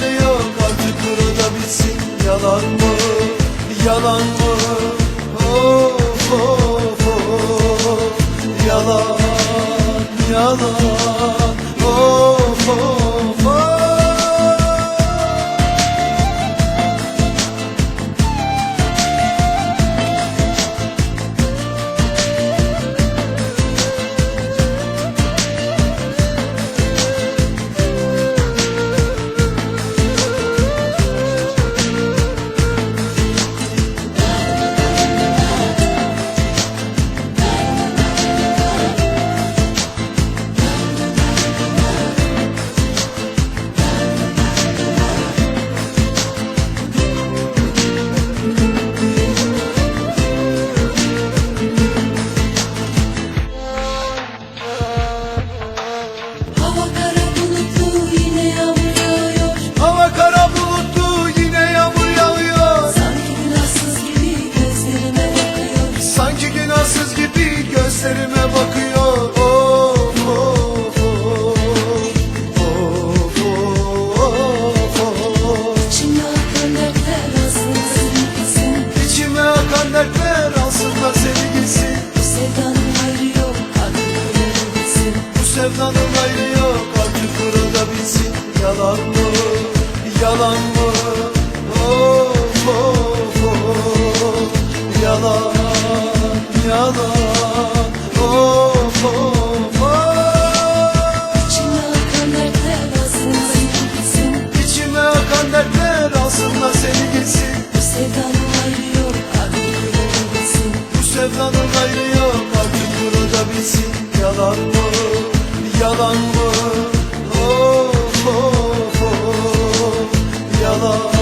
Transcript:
Hayır yok artık burada bitsin Yalan mı? Yalan mı? Of of yalan Oh.